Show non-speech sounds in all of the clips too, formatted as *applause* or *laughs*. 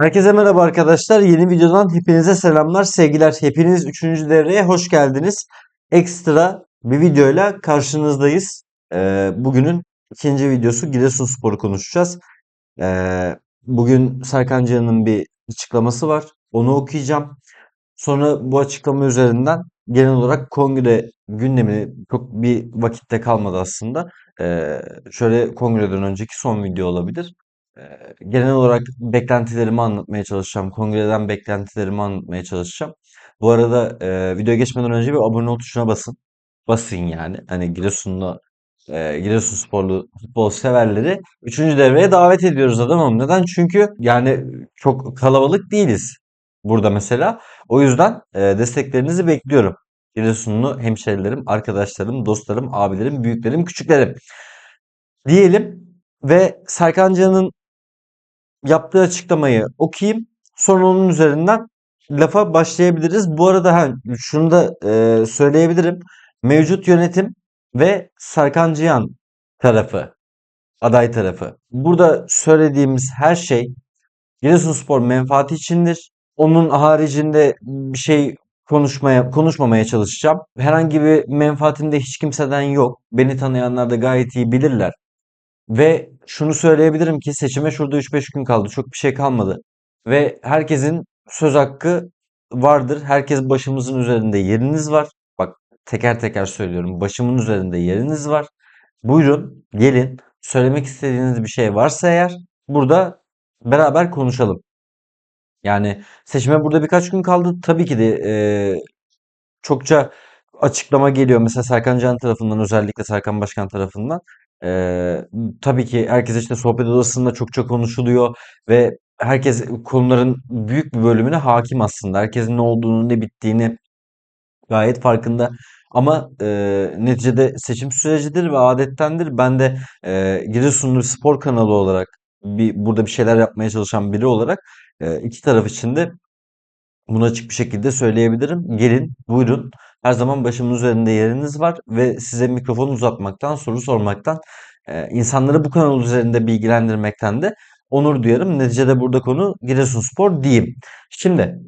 Herkese merhaba arkadaşlar. Yeni videodan hepinize selamlar, sevgiler. Hepiniz 3. devreye hoş geldiniz. Ekstra bir videoyla karşınızdayız. Ee, bugünün ikinci videosu Giresunspor'u konuşacağız. Ee, bugün Serkan Can'ın bir açıklaması var. Onu okuyacağım. Sonra bu açıklama üzerinden genel olarak kongre gündemini çok bir vakitte kalmadı aslında. Ee, şöyle kongreden önceki son video olabilir. Genel olarak beklentilerimi anlatmaya çalışacağım. Kongreden beklentilerimi anlatmaya çalışacağım. Bu arada e, videoya geçmeden önce bir abone ol tuşuna basın. Basın yani. Hani Giresun'la e, Giresunsporlu futbol severleri 3. devreye davet ediyoruz adamım. Neden? Çünkü yani çok kalabalık değiliz burada mesela. O yüzden e, desteklerinizi bekliyorum. Giresunlu hemşerilerim, arkadaşlarım, dostlarım, abilerim, büyüklerim, küçüklerim diyelim ve Serkan Can'ın yaptığı açıklamayı okuyayım. Sonra onun üzerinden lafa başlayabiliriz. Bu arada ha, şunu da e, söyleyebilirim. Mevcut yönetim ve Serkan Cihan tarafı, aday tarafı. Burada söylediğimiz her şey Giresunspor menfaati içindir. Onun haricinde bir şey konuşmaya konuşmamaya çalışacağım. Herhangi bir menfaatim de hiç kimseden yok. Beni tanıyanlar da gayet iyi bilirler. Ve şunu söyleyebilirim ki seçime şurada 3-5 gün kaldı. Çok bir şey kalmadı. Ve herkesin söz hakkı vardır. Herkes başımızın üzerinde yeriniz var. Bak teker teker söylüyorum. Başımın üzerinde yeriniz var. Buyurun gelin. Söylemek istediğiniz bir şey varsa eğer burada beraber konuşalım. Yani seçime burada birkaç gün kaldı. Tabii ki de eee, çokça açıklama geliyor. Mesela Serkan Can tarafından özellikle Serkan Başkan tarafından. Eee, tabii ki herkes işte sohbet odasında çokça konuşuluyor ve herkes konuların büyük bir bölümüne hakim aslında. Herkesin ne olduğunu, ne bittiğini gayet farkında. Ama eee, neticede seçim sürecidir ve adettendir. Ben de eee Giresunlu spor kanalı olarak bir burada bir şeyler yapmaya çalışan biri olarak eee, iki taraf için de bunu açık bir şekilde söyleyebilirim. Gelin, buyurun. Her zaman başımın üzerinde yeriniz var ve size mikrofon uzatmaktan, soru sormaktan, eee, insanları bu kanal üzerinde bilgilendirmekten de onur duyarım. Neticede burada konu Giresunspor diyeyim. Şimdi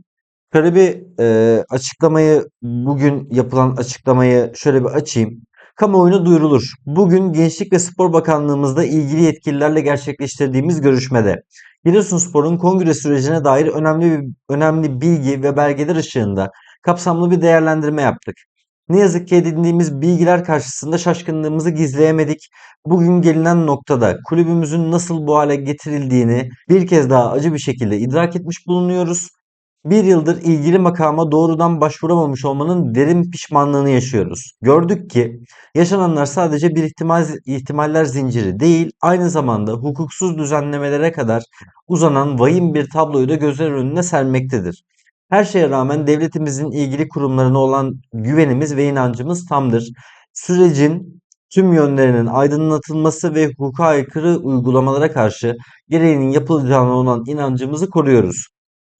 şöyle bir eee, açıklamayı, bugün yapılan açıklamayı şöyle bir açayım. Kamuoyuna duyurulur. Bugün Gençlik ve Spor Bakanlığımızda ilgili yetkililerle gerçekleştirdiğimiz görüşmede Giresunspor'un kongre sürecine dair önemli bir, önemli bilgi ve belgeler ışığında kapsamlı bir değerlendirme yaptık. Ne yazık ki edindiğimiz bilgiler karşısında şaşkınlığımızı gizleyemedik. Bugün gelinen noktada kulübümüzün nasıl bu hale getirildiğini bir kez daha acı bir şekilde idrak etmiş bulunuyoruz. Bir yıldır ilgili makama doğrudan başvuramamış olmanın derin pişmanlığını yaşıyoruz. Gördük ki yaşananlar sadece bir ihtimal, ihtimaller zinciri değil, aynı zamanda hukuksuz düzenlemelere kadar uzanan vahim bir tabloyu da gözler önüne sermektedir. Her şeye rağmen devletimizin ilgili kurumlarına olan güvenimiz ve inancımız tamdır. Sürecin tüm yönlerinin aydınlatılması ve hukuka aykırı uygulamalara karşı gereğinin yapılacağına olan inancımızı koruyoruz.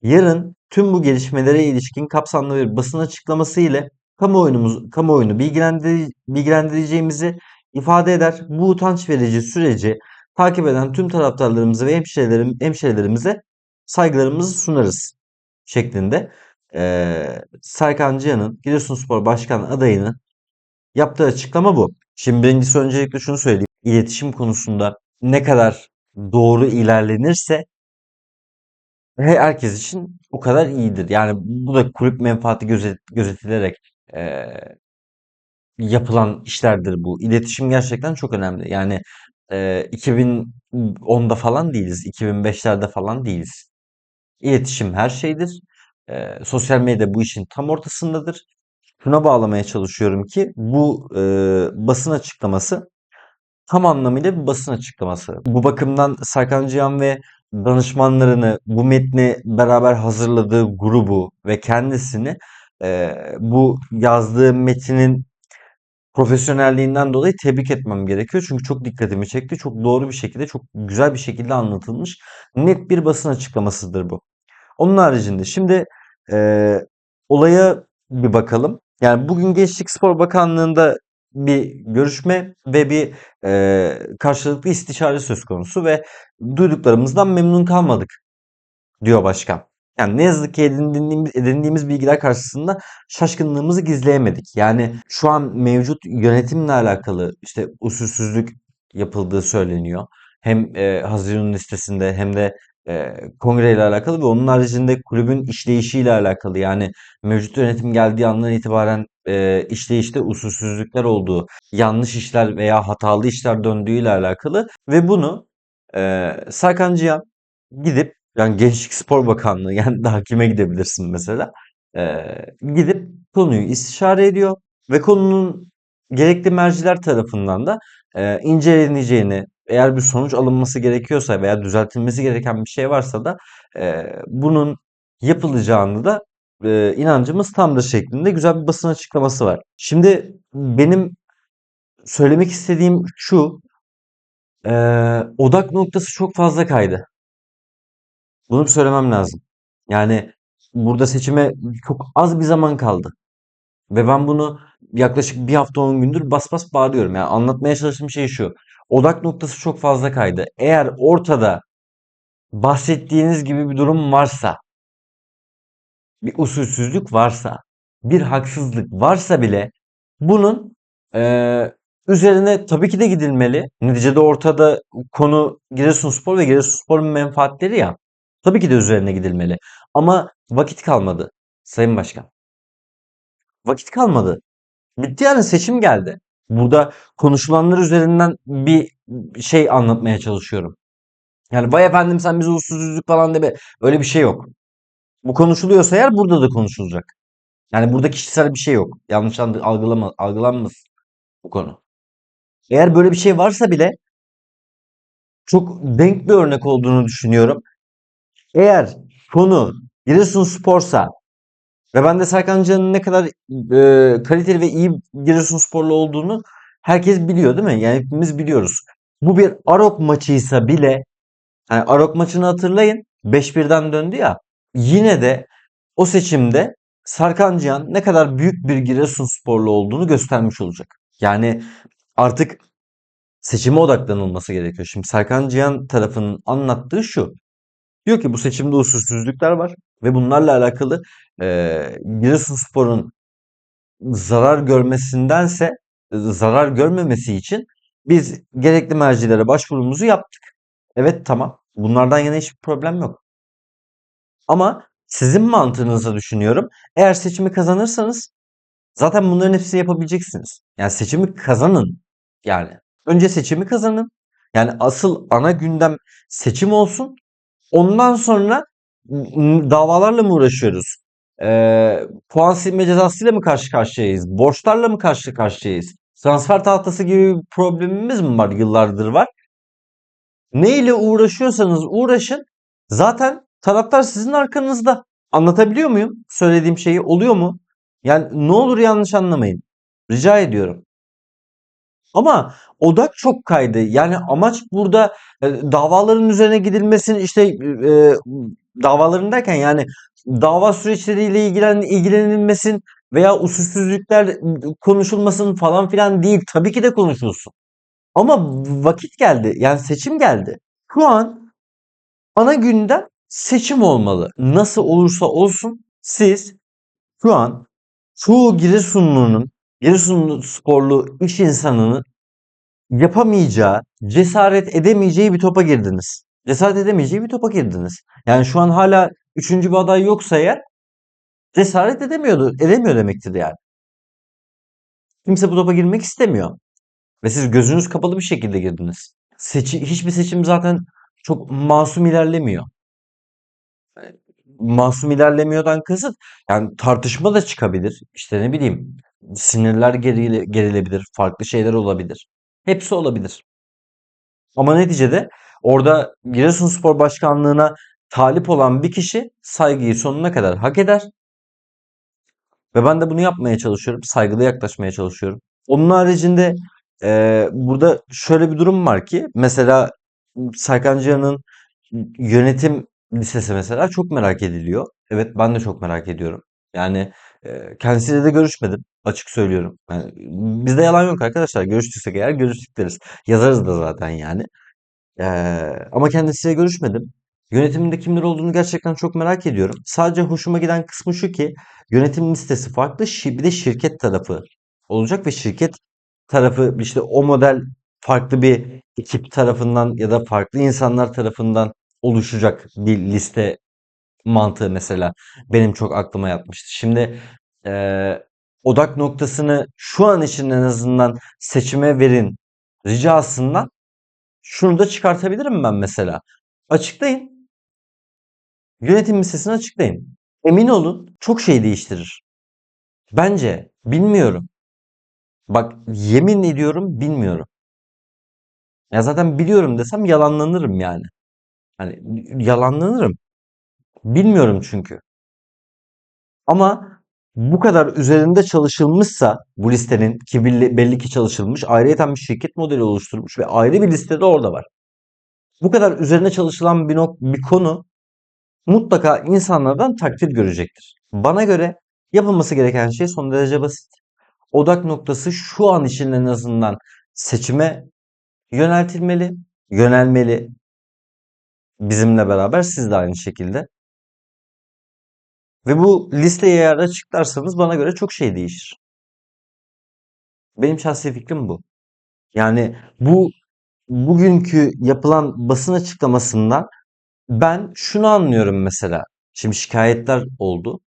Yarın tüm bu gelişmelere ilişkin kapsamlı bir basın açıklaması ile kamuoyunumuz, kamuoyunu bilgilendiri- bilgilendireceğimizi ifade eder. Bu utanç verici süreci takip eden tüm taraftarlarımıza ve hemşehrilerim, hemşehrilerimize saygılarımızı sunarız şeklinde eee Serkan Cihan'ın Giresunspor Başkan adayını yaptığı açıklama bu. Şimdi birincisi öncelikle şunu söyleyeyim. İletişim konusunda ne kadar doğru ilerlenirse He herkes için o kadar iyidir. Yani bu da kulüp menfaati gözet gözetilerek, eee, yapılan işlerdir bu. İletişim gerçekten çok önemli. Yani, eee, 2010'da falan değiliz, 2005'lerde falan değiliz. İletişim her şeydir. Eee, sosyal medya bu işin tam ortasındadır. Şuna bağlamaya çalışıyorum ki bu, eee, basın açıklaması tam anlamıyla bir basın açıklaması. Bu bakımdan Serkan Cihan ve danışmanlarını, bu metni beraber hazırladığı grubu ve kendisini eee, bu yazdığı metinin profesyonelliğinden dolayı tebrik etmem gerekiyor. Çünkü çok dikkatimi çekti. Çok doğru bir şekilde, çok güzel bir şekilde anlatılmış. Net bir basın açıklamasıdır bu. Onun haricinde şimdi eee, olaya bir bakalım. Yani bugün Gençlik Spor Bakanlığı'nda bir görüşme ve bir eee, karşılıklı istişare söz konusu ve duyduklarımızdan memnun kalmadık. diyor başkan. Yani ne yazık ki edindiğimiz, edindiğimiz bilgiler karşısında şaşkınlığımızı gizleyemedik. Yani şu an mevcut yönetimle alakalı işte usulsüzlük yapıldığı söyleniyor. Hem e, Haziran listesinde hem de e, kongreyle alakalı ve onun haricinde kulübün işleyişiyle alakalı. Yani mevcut yönetim geldiği andan itibaren e, işleyişte usulsüzlükler olduğu, yanlış işler veya hatalı işler döndüğüyle alakalı ve bunu e, Serkan Cihan gidip yani Gençlik Spor Bakanlığı *laughs* yani daha kime gidebilirsin mesela e, gidip konuyu istişare ediyor ve konunun gerekli merciler tarafından da e, inceleneceğini eğer bir sonuç alınması gerekiyorsa veya düzeltilmesi gereken bir şey varsa da e, bunun yapılacağını da e, inancımız tamdır şeklinde güzel bir basın açıklaması var. Şimdi benim söylemek istediğim şu e, odak noktası çok fazla kaydı. Bunu söylemem lazım. Yani burada seçime çok az bir zaman kaldı. Ve ben bunu yaklaşık bir hafta 10 gündür bas bas bağırıyorum. Yani anlatmaya çalıştığım şey şu. Odak noktası çok fazla kaydı. Eğer ortada bahsettiğiniz gibi bir durum varsa, bir usulsüzlük varsa, bir haksızlık varsa bile bunun eee, üzerine tabii ki de gidilmeli. Neticede ortada konu Giresunspor ve Giresunspor'un menfaatleri ya. Tabii ki de üzerine gidilmeli. Ama vakit kalmadı Sayın Başkan. Vakit kalmadı. Bitti yani seçim geldi. Burada konuşulanlar üzerinden bir şey anlatmaya çalışıyorum. Yani vay efendim sen bize usulsüzlük falan deme. Öyle bir şey yok. Bu konuşuluyorsa eğer burada da konuşulacak. Yani burada kişisel bir şey yok. Yanlış algı- algılama, algılanmasın bu konu. Eğer böyle bir şey varsa bile çok denk bir örnek olduğunu düşünüyorum. Eğer konu Giresunspor'sa ve ben de Serkan Can'ın ne kadar e, kaliteli ve iyi Giresunsporlu olduğunu herkes biliyor değil mi? Yani hepimiz biliyoruz. Bu bir Arok maçıysa bile yani Arok maçını hatırlayın. 5-1'den döndü ya. Yine de o seçimde Serkan Cihan ne kadar büyük bir Giresunsporlu olduğunu göstermiş olacak. Yani artık seçime odaklanılması gerekiyor. Şimdi Serkan Cihan tarafının anlattığı şu. Diyor ki bu seçimde usulsüzlükler var ve bunlarla alakalı eee Giresunspor'un zarar görmesindense e, zarar görmemesi için biz gerekli mercilere başvurumuzu yaptık. Evet tamam. Bunlardan yana hiçbir problem yok. Ama sizin mantığınıza düşünüyorum. Eğer seçimi kazanırsanız zaten bunların hepsini yapabileceksiniz. Yani seçimi kazanın. Yani önce seçimi kazanın. Yani asıl ana gündem seçim olsun. Ondan sonra davalarla mı uğraşıyoruz? Ee, puan silme cezasıyla mı karşı karşıyayız? Borçlarla mı karşı karşıyayız? Transfer tahtası gibi bir problemimiz mi var? Yıllardır var. Ne ile uğraşıyorsanız uğraşın. Zaten taraftar sizin arkanızda. Anlatabiliyor muyum? Söylediğim şeyi oluyor mu? Yani ne olur yanlış anlamayın. Rica ediyorum. Ama odak çok kaydı. Yani amaç burada e, davaların üzerine gidilmesinin işte e, davaların derken yani dava süreçleriyle ilgilen, ilgilenilmesin veya usulsüzlükler konuşulmasın falan filan değil. Tabii ki de konuşulsun. Ama vakit geldi. Yani seçim geldi. Şu an ana gündem seçim olmalı. Nasıl olursa olsun siz şu an çoğu Giresunlu'nun, Giresunlu sporlu iş insanının yapamayacağı, cesaret edemeyeceği bir topa girdiniz. Cesaret edemeyeceği bir topa girdiniz. Yani şu an hala üçüncü bir aday yoksa eğer cesaret edemiyordu, edemiyor demektir yani. Kimse bu topa girmek istemiyor. Ve siz gözünüz kapalı bir şekilde girdiniz. Seçi, hiçbir seçim zaten çok masum ilerlemiyor. Masum ilerlemiyordan kasıt yani tartışma da çıkabilir. İşte ne bileyim sinirler gerile, gerilebilir. Farklı şeyler olabilir. Hepsi olabilir. Ama neticede orada Giresunspor Başkanlığı'na talip olan bir kişi saygıyı sonuna kadar hak eder. Ve ben de bunu yapmaya çalışıyorum. Saygılı yaklaşmaya çalışıyorum. Onun haricinde e, burada şöyle bir durum var ki mesela Serkan yönetim listesi mesela çok merak ediliyor. Evet ben de çok merak ediyorum. Yani e, kendisiyle de görüşmedim. Açık söylüyorum. Yani, bizde yalan yok arkadaşlar. Görüştüysek eğer görüştük deriz. Yazarız da zaten yani. E, ama kendisiyle görüşmedim. Yönetiminde kimler olduğunu gerçekten çok merak ediyorum. Sadece hoşuma giden kısmı şu ki yönetim listesi farklı. Bir de şirket tarafı olacak ve şirket tarafı işte o model farklı bir ekip tarafından ya da farklı insanlar tarafından oluşacak bir liste mantığı mesela benim çok aklıma yatmıştı. Şimdi eee, odak noktasını şu an için en azından seçime verin ricasından şunu da çıkartabilirim ben mesela. Açıklayın. Yönetim listesini açıklayın. Emin olun çok şey değiştirir. Bence bilmiyorum. Bak yemin ediyorum bilmiyorum. Ya zaten biliyorum desem yalanlanırım yani. Hani yalanlanırım. Bilmiyorum çünkü. Ama bu kadar üzerinde çalışılmışsa bu listenin ki belli, ki çalışılmış ayrıyeten bir şirket modeli oluşturmuş ve ayrı bir listede orada var. Bu kadar üzerine çalışılan bir, nok- bir konu mutlaka insanlardan takdir görecektir. Bana göre yapılması gereken şey son derece basit. Odak noktası şu an için en azından seçime yöneltilmeli, yönelmeli. Bizimle beraber siz de aynı şekilde. Ve bu listeyi eğer açıklarsanız bana göre çok şey değişir. Benim şahsi fikrim bu. Yani bu bugünkü yapılan basın açıklamasından ben şunu anlıyorum mesela. Şimdi şikayetler oldu,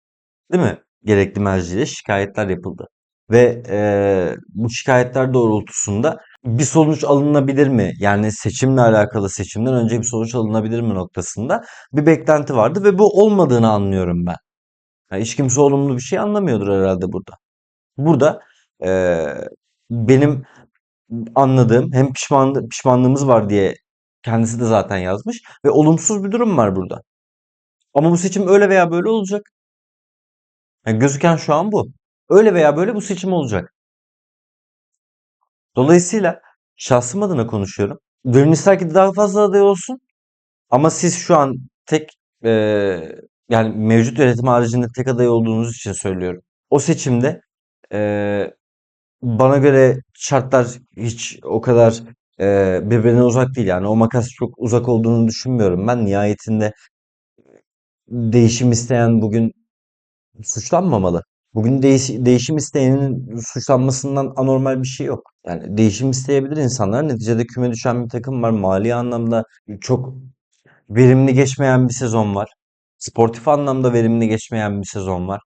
değil mi? Gerekli merciye şikayetler yapıldı. Ve eee, bu şikayetler doğrultusunda bir sonuç alınabilir mi? Yani seçimle alakalı seçimden önce bir sonuç alınabilir mi noktasında bir beklenti vardı ve bu olmadığını anlıyorum ben. Yani hiç kimse olumlu bir şey anlamıyordur herhalde burada. Burada eee, benim anladığım hem pişman, pişmanlığımız var diye kendisi de zaten yazmış ve olumsuz bir durum var burada. Ama bu seçim öyle veya böyle olacak. Yani gözüken şu an bu. Öyle veya böyle bu seçim olacak. Dolayısıyla şahsım adına konuşuyorum. Gönül ki daha fazla aday olsun. Ama siz şu an tek eee, yani mevcut yönetim haricinde tek aday olduğunuz için söylüyorum. O seçimde eee, bana göre şartlar hiç o kadar eee, birbirine uzak değil. Yani o makas çok uzak olduğunu düşünmüyorum ben. Nihayetinde değişim isteyen bugün suçlanmamalı. Bugün değiş- değişim isteyenin suçlanmasından anormal bir şey yok. Yani değişim isteyebilir insanlar. Neticede küme düşen bir takım var. Mali anlamda çok verimli geçmeyen bir sezon var. Sportif anlamda verimli geçmeyen bir sezon var.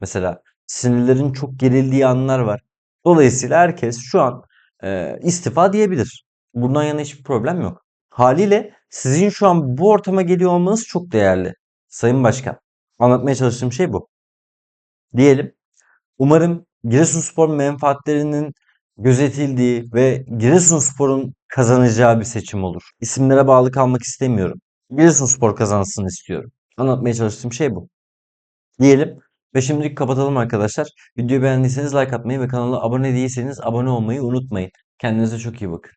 Mesela sinirlerin çok gerildiği anlar var. Dolayısıyla herkes şu an e, istifa diyebilir. Bundan yana hiçbir problem yok. Haliyle sizin şu an bu ortama geliyor olmanız çok değerli. Sayın Başkan. Anlatmaya çalıştığım şey bu. Diyelim. Umarım Giresunspor menfaatlerinin gözetildiği ve Giresunspor'un kazanacağı bir seçim olur. İsimlere bağlı kalmak istemiyorum. Giresunspor kazansın istiyorum. Anlatmaya çalıştığım şey bu. Diyelim ve şimdilik kapatalım arkadaşlar. Videoyu beğendiyseniz like atmayı ve kanala abone değilseniz abone olmayı unutmayın. Kendinize çok iyi bakın.